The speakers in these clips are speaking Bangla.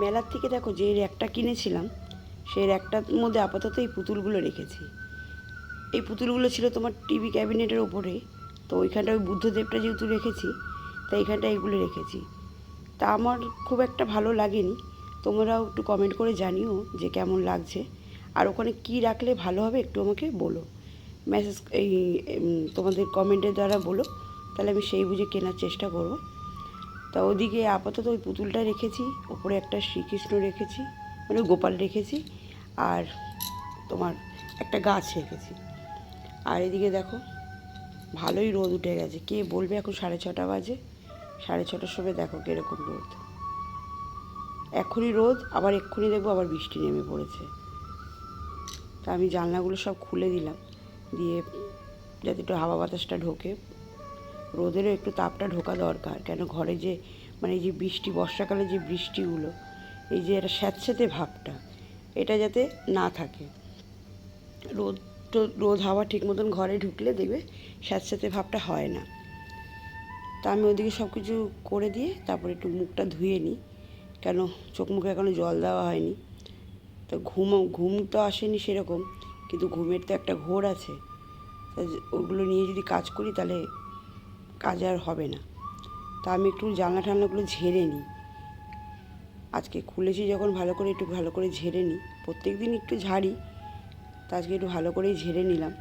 মেলার থেকে দেখো যে র্যাকটা কিনেছিলাম, সেই র্যাকটার মধ্যে আপাতত এই পুতুলগুলো রেখেছি। এই পুতুলগুলো ছিল তোমার টিভি ক্যাবিনেটের ওপরে, তো ওইখানটা ওই বুদ্ধদেবটা যেহেতু রেখেছি, তাই এইখানটা এইগুলো রেখেছি। তা আমার খুব একটা ভালো লাগেনি, তোমরাও একটু কমেন্ট করে জানিও যে কেমন লাগছে। আর ওখানে কি রাখলে ভালো হবে একটু আমাকে বলো। মেসেজ এই তোমাদের কমেন্টের দ্বারা বলো, তাহলে আমি সেই বুঝে কেনার চেষ্টা করব। তা ওদিকে আপাতত ওই পুতুলটা রেখেছি, ওপরে একটা শ্রীকৃষ্ণ রেখেছি মানে গোপাল রেখেছি, আর তোমার একটা গাছ রেখেছি। আর এদিকে দেখো, ভালোই রোদ উঠে গেছে। কে বলবে এখন সাড়ে ছটা বাজে? সাড়ে ছটার সময় দেখো কীরকম রোদ। এক্ষুনি রোদ, আবার এক্ষুনি দেখব আবার বৃষ্টি নেমে পড়েছে। তা আমি জানলাগুলো সব খুলে দিলাম, দিয়ে যাতে একটু হাওয়া বাতাসটা ঢোকে। রোদেরও একটু তাপটা ঢোকা দরকার। কেন ঘরে যে মানে যে বৃষ্টি, বর্ষাকালে যে বৃষ্টিগুলো, এই যে একটা স্যাঁতস্যাঁতে ভাবটা, এটা যাতে না থাকে। রোদ তো, রোদ হাওয়া ঠিক মতন ঘরে ঢুকলে দেখবে স্যাঁতস্যাঁতে ভাবটা হয় না। তা আমি ওদিকে সব কিছু করে দিয়ে তারপরে একটু মুখটা ধুয়ে নিই। কেন চোখ মুখে এখনও জল দেওয়া হয়নি। তো ঘুম ঘুম তো আসেনি সেরকম, কিন্তু ঘুমের তো একটা ঘোর আছে। ওগুলো নিয়ে যদি কাজ করি তাহলে কাজ আর হবে না। তা আমি একটু জানলা টানলাগুলো ঝেড়ে নিই। আজকে খুলেছি যখন ভালো করে একটু ভালো করে ঝেড়ে নিই। প্রত্যেক দিন একটু ঝাড়ি, তা আজকে একটু ভালো করেই ঝেড়ে নিলাম।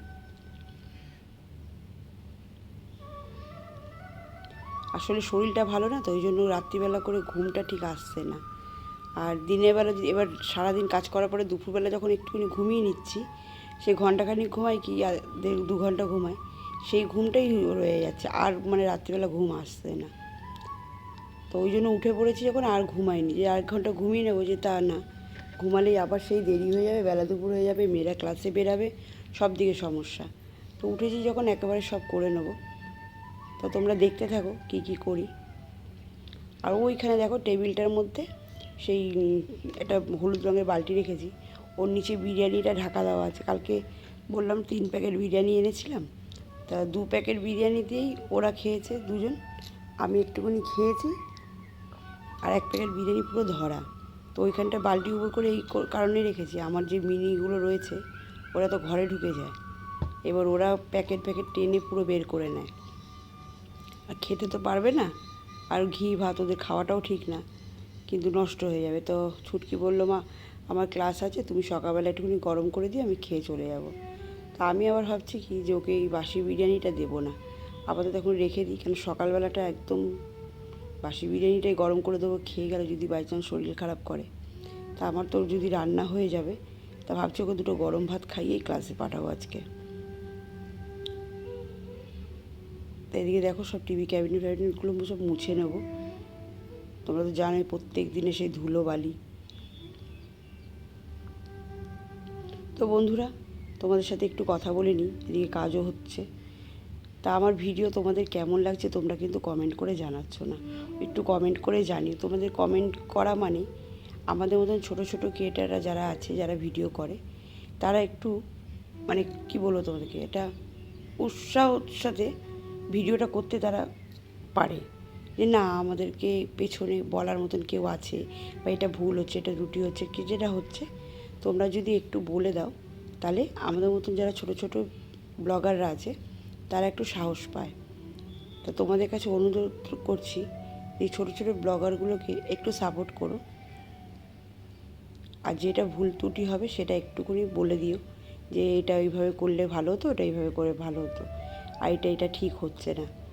আসলে শরীরটা ভালো না, তো ওই জন্য রাত্রিবেলা করে ঘুমটা ঠিক আসছে না। আর দিনের বেলা যদি- এবার সারাদিন কাজ করার পরে দুপুরবেলা যখন একটুখানি ঘুমিয়ে নিচ্ছি, সে ঘন্টাখানিক ঘুমাই কি, আর দু ঘণ্টা ঘুমাই সেই ঘুমটাই রয়ে যাচ্ছে, আর মানে রাত্রিবেলা ঘুম আসছে না। তো ওই জন্য উঠে পড়েছি যখন, আর ঘুমাইনি। যে এক ঘণ্টা ঘুমিয়ে নেব যে তা না। ঘুমালেই আবার সেই দেরি হয়ে যাবে, বেলা দুপুর হয়ে যাবে, মেয়েরা ক্লাসে বেরাবে, সব দিকে সমস্যা। তো উঠেছি যখন, একেবারে সব করে নেব। তো তোমরা দেখতে থাকো কি কি করি। আর ওইখানে দেখো টেবিলটার মধ্যে সেই একটা হলুদ রঙের বালতি রেখেছি। ওর নিচে বিরিয়ানিটা ঢাকা দেওয়া আছে। কালকে বললাম তিন প্যাকেট বিরিয়ানি এনেছিলাম। তা দু প্যাকেট বিরিয়ানি দিয়েই ওরা খেয়েছে দুজন। আমি একটুখানি খেয়েছি আর এক প্যাকেট বিরিয়ানি পুরো ধরা। তো ওইখানটা বালতি উপর করে এই কারণে রেখেছি। আমার যে মিনিগুলো রয়েছে, ওরা তো ঘরে ঢুকে যায়। এবার ওরা প্যাকেট প্যাকেট টেনে পুরো বের করে নেয়। আর খেতে তো পারবে না। আর ঘি ভাত ওদের খাওয়াটাও ঠিক না। কিন্তু নষ্ট হয়ে যাবে। তো ছুটকি বলল, মা, আমার ক্লাস আছে, তুমি সকালবেলা একটুখানি গরম করে দিয়ে আমি খেয়ে চলে যাব। তা আমি আবার ভাবছি কি যে ওকে এই বাসি বিরিয়ানিটা দেবো না। আপাতত এখন রেখে দিই, কেন সকালবেলাটা একদম বাসি বিরিয়ানিটাই গরম করে দেবো, খেয়ে গেলে যদি বাই চান্স শরীর খারাপ করে। তা আমার তো যদি রান্না হয়ে যাবে, তা ভাবছি ওকে দুটো গরম ভাত খাইয়েই ক্লাসে পাঠাবো আজকে। তা এদিকে দেখো সব টিভি ক্যাবিনেট ট্যাবিনেটগুলো সব মুছে নেব। তোমরা তো জানোই প্রত্যেক দিনে সেই ধুলো বালি। তো বন্ধুরা তোমাদের সাথে একটু কথা বলে নিই, এদিকে কাজও হচ্ছে। তা আমার ভিডিও তোমাদের কেমন লাগছে তোমরা কিন্তু কমেন্ট করে জানাচ্ছ না। একটু কমেন্ট করে জানিও। তোমাদের কমেন্ট করা মানে আমাদের মতন ছোট ছোট ক্রিয়েটাররা যারা আছে, যারা ভিডিও করে, তারা একটু মানে কি বলব তোমাদেরকে, এটা উৎসাহ সাথে ভিডিওটা করতে তারা পারে। যে না, আমাদেরকে পেছনে বলার মতন কেউ আছে, বা এটা ভুল হচ্ছে, এটা রুটি হচ্ছে, কি যেটা হচ্ছে, তোমরা যদি একটু বলে দাও। তাহলে আমাদের মতন যারা ছোট ছোট ব্লগাররা আছে, তারা একটু সাহস পায়। তো তোমাদের কাছে অনুরোধ করছি, এই ছোট ছোট ব্লগারগুলোকে একটু সাপোর্ট করো। আর যেটা ভুল ত্রুটি হবে, সেটা একটুখানি বলে দিও যে, এটা এইভাবে করলে ভালো হতো, ওটা এইভাবে করে ভালো হতো। আর এটা এটা ঠিক হচ্ছে না।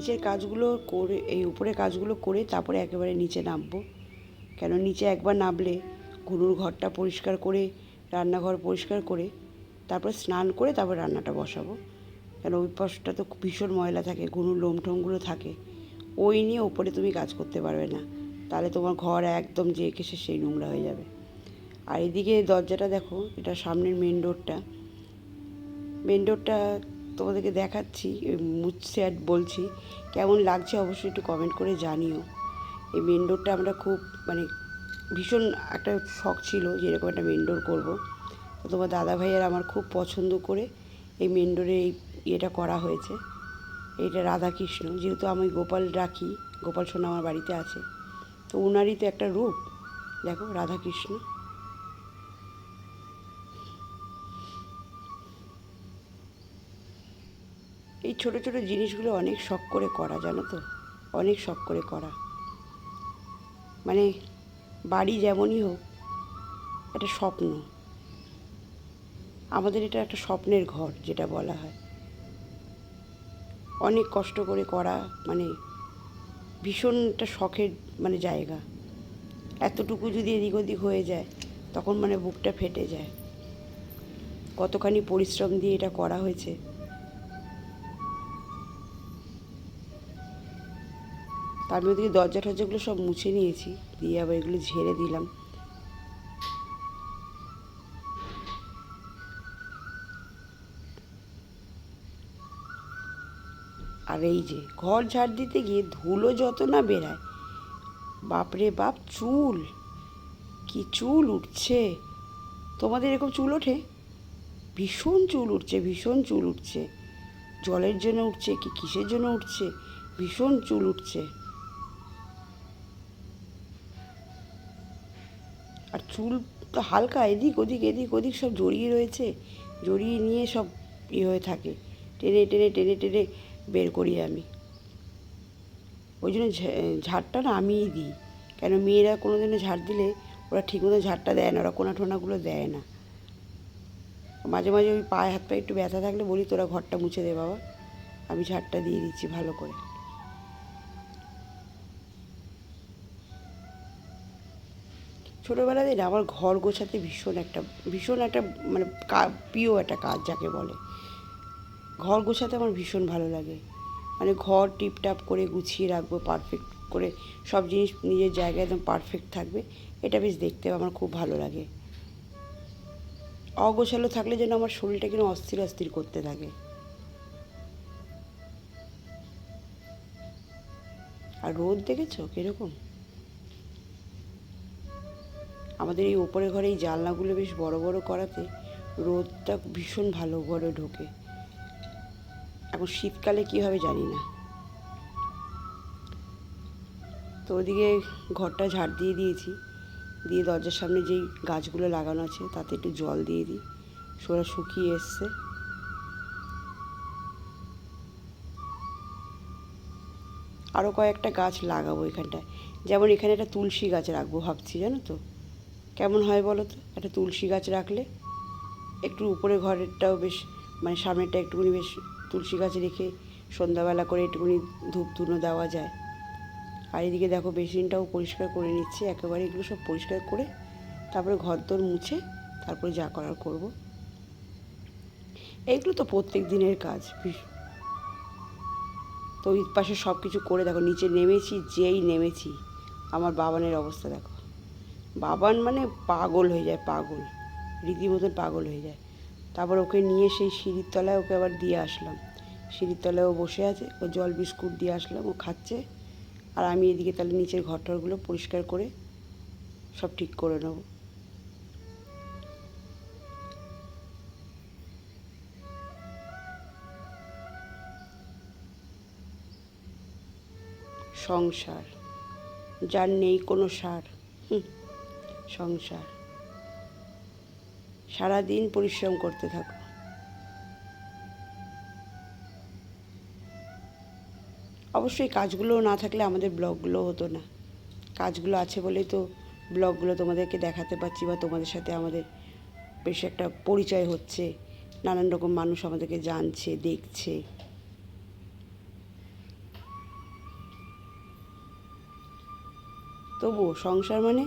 নিচের কাজগুলো করে, এই উপরে কাজগুলো করে তারপরে একেবারে নিচে নামবো। কেন? নিচে একবার নামলে গুরুর ঘরটা পরিষ্কার করে, রান্নাঘর পরিষ্কার করে, তারপরে স্নান করে তারপর রান্নাটা বসাবো। কেন? ওই পাশটা তো ভীষণ ময়লা থাকে গুনুর লোমঠোমগুলো থাকে। ওই নিয়ে ওপরে তুমি কাজ করতে পারবে না। তাহলে তোমার ঘর একদম যে এঁকেসে সেই নোংরা হয়ে যাবে। আর এদিকে দরজাটা দেখো, এটা সামনের মেন ডোরটা মেন ডোরটা তোমাদেরকে দেখাচ্ছি মুছছে আর বলছি, কেমন লাগছে অবশ্যই একটু কমেন্ট করে জানিও। এই মেন ডোরটা আমরা খুব মানে ভীষণ একটা শখ ছিল যে এরকম একটা মেন ডোর করব। তো তোমার দাদা ভাইয়ের আমার খুব পছন্দ করে এই মেন ডোরে এই ইয়েটা করা হয়েছে। এইটা রাধাকৃষ্ণ, যেহেতু আমি গোপাল রাখি, গোপাল সোনা আমার বাড়িতে আছে। তো ওনারই তো একটা রূপ। দেখো, রাধাকৃষ্ণ। এই ছোট ছোট জিনিসগুলো অনেক শখ করে করা, জানো তো? অনেক শখ করে করা। মানে বাড়ি যেমনই হোক একটা স্বপ্ন। আমাদের এটা একটা স্বপ্নের ঘর, যেটা বলা হয়। অনেক কষ্ট করে করা মানে ভীষণ একটা শখের মানে জায়গা। এতটুকু যদি এদিক ওদিক হয়ে যায়, তখন মানে বুকটা ফেটে যায়। কতখানি পরিশ্রম দিয়ে এটা করা হয়েছে তার ওদিকে দরজা টরজাগুলো সব মুছে নিয়েছি। দিয়ে আবার এগুলো ঝেড়ে দিলাম। আর এই যে ঘর ঝাড় দিতে গিয়ে ধুলো যত না বেরায়, বাপরে বাপ, চুল! কি চুল উঠছে! তোমাদের এরকম চুল ওঠে? ভীষণ চুল উঠছে, ভীষণ চুল উঠছে। জলের জন্য উঠছে কি কিসের জন্য উঠছে? ভীষণ চুল উঠছে। চুল তো হালকা এদিক ওদিক এদিক ওদিক সব জড়িয়ে রয়েছে। জড়িয়ে নিয়ে সব ইয়ে হয়ে থাকে। টেনে টেনে টেনে টেনে বের করি আমি। ওই জন্য ঝাড়টা না আমিই দিই। কেন মেয়েরা কোনো দিনও ঝাড় দিলে ওরা ঠিকমতো ঝাড়টা দেয় না, ওরা কোনা ঠোনাগুলো দেয় না। মাঝে মাঝে ওই পায়ে হাত পায়ে একটু ব্যথা থাকলে বলি, তোরা ঘরটা মুছে দে বাবা। আমি ঝাড়টা দিয়ে দিচ্ছি ভালো করে। ছোটোবেলাতে না, আমার ঘর গোছাতে ভীষণ একটা ভীষণ একটা মানে প্রিয় একটা কাজ যাকে বলে। ঘর গোছাতে আমার ভীষণ ভালো লাগে। মানে ঘর টিপটাপ করে গুছিয়ে রাখব পারফেক্ট করে সব জিনিস নিজের জায়গায় একদম পারফেক্ট থাকবে, এটা বেশ দেখতে আমার খুব ভালো লাগে। অগোছালো থাকলে যেন আমার শরীরটা কিনা অস্থির অস্থির করতে থাকে। আর রোদ দেখেছ কীরকম? আমাদের এই ওপরের ঘরে এই জানলাগুলো বেশ বড় বড় করাতে রোদটা ভীষণ ভালো ঘরে ঢোকে। এখন শীতকালে কী হবে জানি না। তো ওদিকে ঘরটা ঝাড় দিয়ে দিয়েছি। দিয়ে দরজার সামনে যেই গাছগুলো লাগানো আছে, তাতে একটু জল দিয়ে দিই। সোরা শুকিয়ে এসছে। আরও কয়েকটা গাছ লাগাবো এখানটায়। যেমন এখানে একটা তুলসী গাছ রাখব ভাবছি, জানো তো? কেমন হয় বলো তো? একটা তুলসী গাছ রাখলে একটু উপরে ঘরেরটাও বেশ মানে সামনেরটা একটুখানি বেশ তুলসী গাছ রেখে সন্ধ্যাবেলা করে একটুখানি ধূপ ধুনো দেওয়া যায়। আর এদিকে দেখো বেসিনটাও পরিষ্কার করে নিচ্ছি, একেবারে এগুলো সব পরিষ্কার করে তারপরে ঘর দোর মুছে তারপরে যা করার করব। এইগুলো তো প্রত্যেক দিনের কাজ তো পাশে সব কিছু করে দেখো, নিচে নেমেছি, যেই নেমেছি, আমার বাবানের অবস্থা দেখো। বাবান মানে পাগল হয়ে যায়, পাগল। রীতিমতন পাগল হয়ে যায়। তারপর ওকে নিয়ে সেই সিঁড়ির তলায় ওকে আবার দিয়ে আসলাম। সিঁড়ির তলায় ও বসে আছে, ও জল বিস্কুট দিয়ে আসলাম, ও খাচ্ছে। আর আমি এদিকে তাহলে নিচের ঘরটরগুলো পরিষ্কার করে সব ঠিক করে নেব। সংসার, যার নেই কোনো সার। হুম। সংসার। সারাদিন পরিশ্রম করতে থাকো। অবশ্যই কাজগুলো না থাকলে আমাদের ব্লগগুলো হতো না। কাজগুলো আছে বলেই তো ব্লগগুলো তোমাদেরকে দেখাতে পারছি বা তোমাদের সাথে আমাদের বেশ একটা পরিচয় হচ্ছে। নানান রকম মানুষ আমাদেরকে জানছে, দেখছে। তবুও সংসার মানে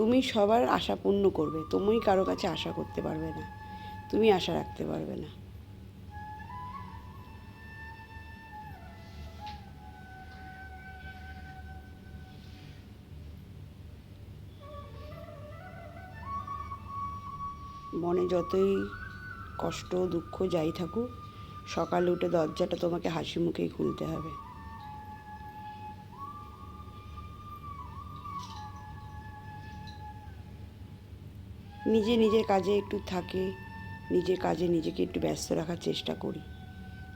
তুমি সবার আশা পূর্ণ করবে তুমি কারও কাছে আশা করতে পারবে না, তুমি আশা রাখতে পারবে না। মনে যতই কষ্ট দুঃখ যাই থাকুক, সকালে উঠে দরজাটা তোমাকে হাসি মুখেই খুলতে হবে। নিজে নিজের কাজে একটু থাকে, নিজের কাজে নিজেকে একটু ব্যস্ত রাখার চেষ্টা করি।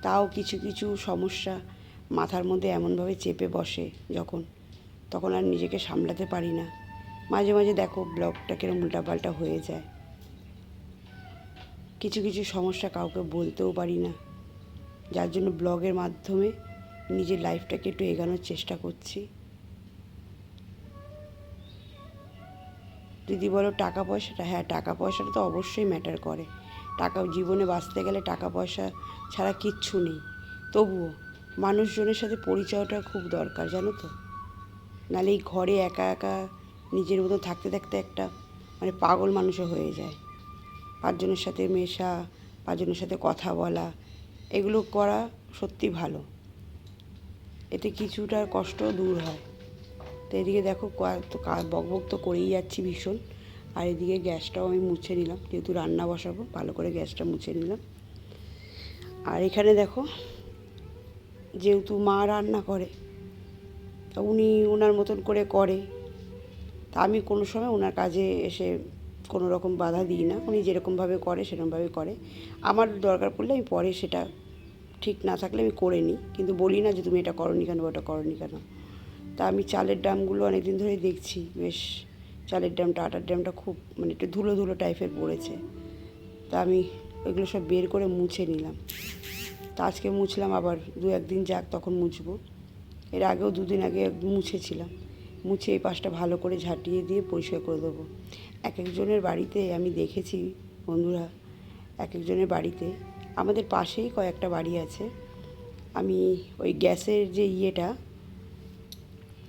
তাও কিছু কিছু সমস্যা মাথার মধ্যে এমনভাবে চেপে বসে যখন, তখন আর নিজেকে সামলাতে পারি না। মাঝে মাঝে দেখো ব্লগটা কিরম উল্টাপাল্টা হয়ে যায়। কিছু কিছু সমস্যা কাউকে বলতেও পারি না। যার জন্য ব্লগের মাধ্যমে নিজের লাইফটাকে একটু এগানোর চেষ্টা করছি। যদি বলো টাকা পয়সাটা হ্যাঁ টাকা পয়সাটা তো অবশ্যই ম্যাটার করে। টাকা, জীবনে বাঁচতে গেলে টাকা পয়সা ছাড়া কিচ্ছু নেই। তবুও মানুষজনের সাথে পরিচয়টা খুব দরকার, জানো তো? নাহলে এই ঘরে একা একা নিজের মতো থাকতে থাকতে একটা মানে পাগল মানুষও হয়ে যায়। পাঁচজনের সাথে মেশা, পাঁচজনের সাথে কথা বলা, এগুলো করা সত্যি ভালো। এতে কিছুটা কষ্ট দূর হয়। তো এদিকে দেখো বকবক তো করেই যাচ্ছি ভীষণ। আর এদিকে গ্যাসটাও আমি মুছে নিলাম, যেহেতু রান্না বসাবো, ভালো করে গ্যাসটা মুছে নিলাম। আর এখানে দেখো, যেহেতু মা রান্না করে, তা উনি ওনার মতন করে করে। তা আমি কোনো সময় ওনার কাজে এসে কোনো রকম বাধা দিই না, উনি যেরকমভাবে করে সেরকমভাবে করে। আমার দরকার পড়লে আমি পরে সেটা ঠিক না থাকলে আমি করে নিই, কিন্তু বলি না যে তুমি এটা করনি কেন ওটা করনি কেন। তা আমি চালের ড্রামগুলো অনেক দিন ধরেই দেখছি, বেশ চালের ড্রামটা আটার ড্রামটা খুব মানে একটু ধুলো ধুলো টাইপের পড়েছে। তা আমি ওইগুলো সব বের করে মুছে নিলাম। তা আজকে মুছলাম আবার দু একদিন যাক তখন মুছবো। এর আগেও দুদিন আগে মুছেছিলাম। মুছে এই পাশটা ভালো করে ঝাঁটিয়ে দিয়ে পরিষ্কার করে দেবো। এক একজনের বাড়িতে আমি দেখেছি বন্ধুরা এক একজনের বাড়িতে, আমাদের পাশেই কয়েকটা বাড়ি আছে। আমি ওই গ্যাসের যে ইয়েটা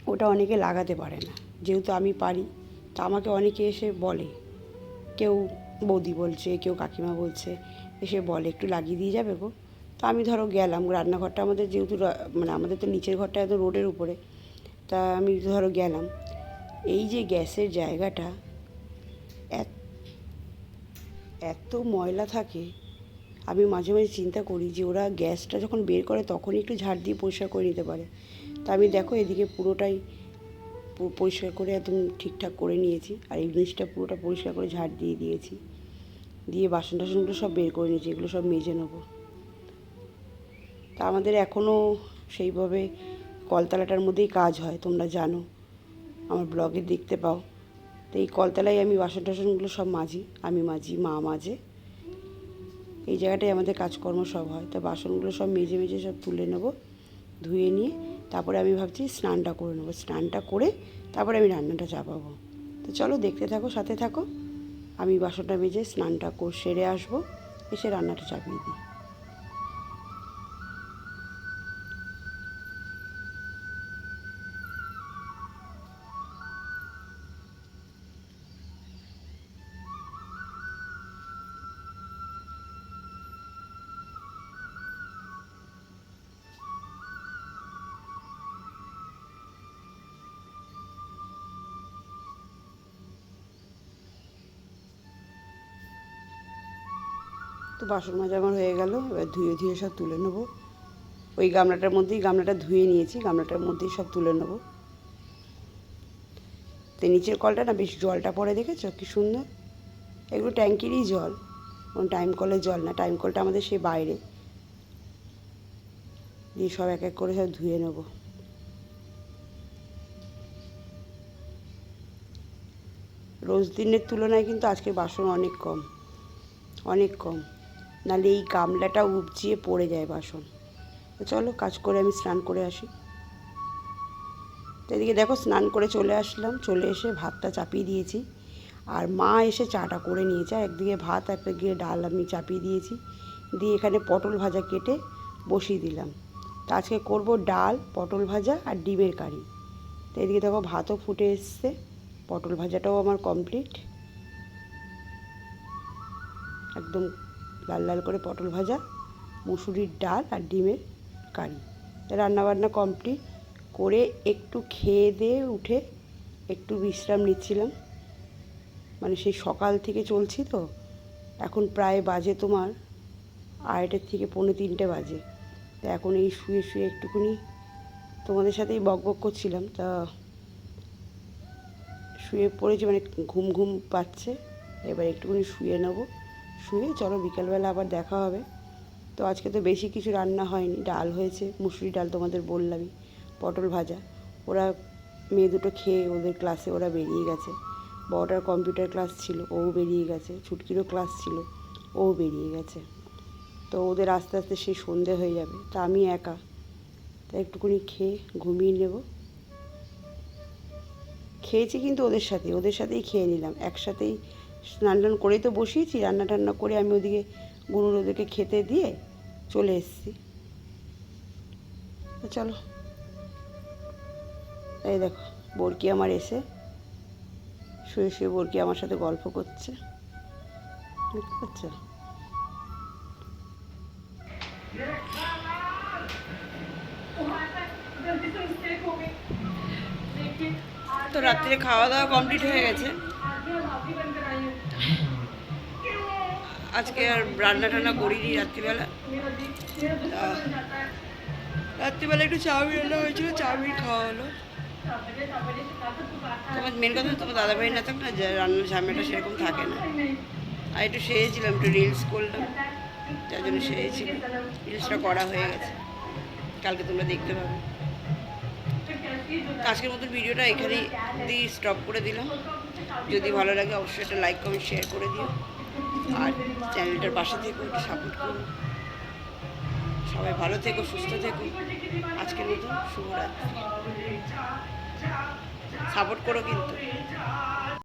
ওটা অনেকে লাগাতে পারে না। যেহেতু আমি পারি, তা আমাকে অনেকে এসে বলে। কেউ বৌদি বলছে, কেউ কাকিমা বলছে, এসে বলে, একটু লাগিয়ে দিয়ে যাবে গো? তা আমি ধরো গেলাম, রান্নাঘরটা আমাদের যেহেতু মানে আমাদের তো নিচের ঘরটা এত রোডের উপরে, তা আমি ধরো গেলাম। এই যে গ্যাসের জায়গাটা এত ময়লা থাকে। আমি মাঝে মাঝে চিন্তা করি যে ওরা গ্যাসটা যখন বের করে তখনই একটু ঝাড় দিয়ে পরিষ্কার করে নিতে পারে। তা আমি দেখো এদিকে পুরোটাই পরিষ্কার করে একদম ঠিকঠাক করে নিয়েছি। আর এই জিনিসটা পুরোটা পরিষ্কার করে ঝাড় দিয়ে দিয়েছি। দিয়ে বাসন টাসনগুলো সব বের করে নিয়েছি, এগুলো সব মেজে নেব। তা আমাদের এখনও সেইভাবে কলতলাটার মধ্যেই কাজ হয়, তোমরা জানো। আমার ব্লগে দেখতে পাও। তো এই কলতলায় আমি বাসন টাসনগুলো সব মাজি, আমি মাজি, মা মাজে। এই জায়গাটায় আমাদের কাজকর্ম সব হয়। তো বাসনগুলো সব মেজে মেজে সব তুলে নেব, ধুয়ে নিয়ে তারপরে আমি ভাবছি স্নানটা করে নেব। স্নানটা করে তারপরে আমি রান্নাটা চাপাবো। তো চলো দেখতে থাকো, সাথে থাকো। আমি বাসনটা মেজে স্নানটা সেরে আসব, এসে রান্নাটা চাপিয়ে দিই। তো বাসন মাজা আমার হয়ে গেল, এবার ধুয়ে ধুয়ে সব তুলে নেব। ওই গামলাটার মধ্যেই গামলাটা ধুয়ে নিয়েছি, গামলাটার মধ্যেই সব তুলে নেব। তো নিচের কলটা না বেশ জলটা পড়ে দেখেছ? কি সুন্দর। এগুলো ট্যাঙ্কিরই জল, কোনো টাইম কলের জল না, টাইম কলটা আমাদের সে বাইরে। দিয়ে সব এক এক করে সব ধুয়ে নেব। রোজ দিনের তুলনায় কিন্তু আজকে বাসন অনেক কম অনেক কম। নাহলে এই গামলাটা উপচিয়ে পড়ে যায় বাসন। চলো কাজ করে আমি স্নান করে আসি। এদিকে দেখো স্নান করে চলে আসলাম, চলে এসে ভাতটা চাপিয়ে দিয়েছি। আর মা এসে চাটা করে নিয়েছে একদিকে ভাত একদিকে ডাল আমি চাপিয়ে দিয়েছি। দিয়ে এখানে পটল ভাজা কেটে বসিয়ে দিলাম। তো আজকে করব ডাল, পটল ভাজা আর ডিমের কারি। তো এদিকে দেখো ভাতও ফুটে এসছে, পটল ভাজাটাও আমার কমপ্লিট। একদম লাল লাল করে পটল ভাজা, মুসুরির ডাল আর ডিমের কারি। রান্নাবান্না কমপ্লিট করে একটু খেয়ে দিয়ে উঠে একটু বিশ্রাম নিচ্ছিলাম। মানে সেই সকাল থেকে চলছি তো, এখন প্রায় বাজে তোমার আড়াইটের থেকে পৌনে তিনটে বাজে। তা এখন এই শুয়ে শুয়ে একটুখানি তোমাদের সাথেই বক বক করছিলাম, তা শুয়ে পড়েছি মানে ঘুম ঘুম পাচ্ছে, এবার একটুখানি শুয়ে নেব। শুয়ে চলো বিকেলবেলা আবার দেখা হবে। তো আজকে তো বেশি কিছু রান্না হয়নি, ডাল হয়েছে মুসুরি ডাল তোমাদের বললামই, পটল ভাজা। ওরা মেয়ে দুটো খেয়ে ওদের ক্লাসে ওরা বেরিয়ে গেছে। বড়টার কম্পিউটার ক্লাস ছিল, ও বেরিয়ে গেছে, ছুটকিরও ক্লাস ছিল, ও বেরিয়ে গেছে। তো ওদের আস্তে আস্তে সেই সন্ধে হয়ে যাবে, তা আমি একা। তা একটুখানি খেয়ে ঘুমিয়ে নেব। খেয়েছি কিন্তু ওদের সাথে ওদের সাথেই খেয়ে নিলাম, একসাথেই স্নান টান করেই তো বসিয়েছি, রান্না টান্না করে আমি ওদিকে গরুর ওদেরকে খেতে দিয়ে চলে এসেছি। চলো। এই দেখো, বরকি আমার এসে শুয়ে শুয়ে বরকি আমার সাথে গল্প করছে। তো রাত্রে খাওয়া দাওয়া কমপ্লিট হয়ে গেছে। আজকে আর রান্না টান্না করিনি রাত্রিবেলা। রাত্রিবেলা একটু চাউমিন রান্না হয়েছিল চাউমিন খাওয়া হলো। তোমার মেন কথা তোমার দাদা দাদাভাই না থাক না যে রান্নার ঝামেলাটা সেরকম থাকে না। আর একটু সেরেছিলাম একটু রিলস করলাম, যার জন্য সেরেছিল রিলসটা করা হয়ে গেছে। কালকে তোমরা দেখতে পাবে। আজকের মতো ভিডিওটা এখানেই দিয়ে স্টপ করে দিলাম। যদি ভালো লাগে অবশ্যই একটা লাইক কমেন্ট শেয়ার করে দিও। আর চ্যানেলটার পাশে থেকো, একটু সাপোর্ট করো। সবাই ভালো থেকো, সুস্থ থেকো। আজকের মতো শুভরাত্রি। সাপোর্ট করো কিন্তু।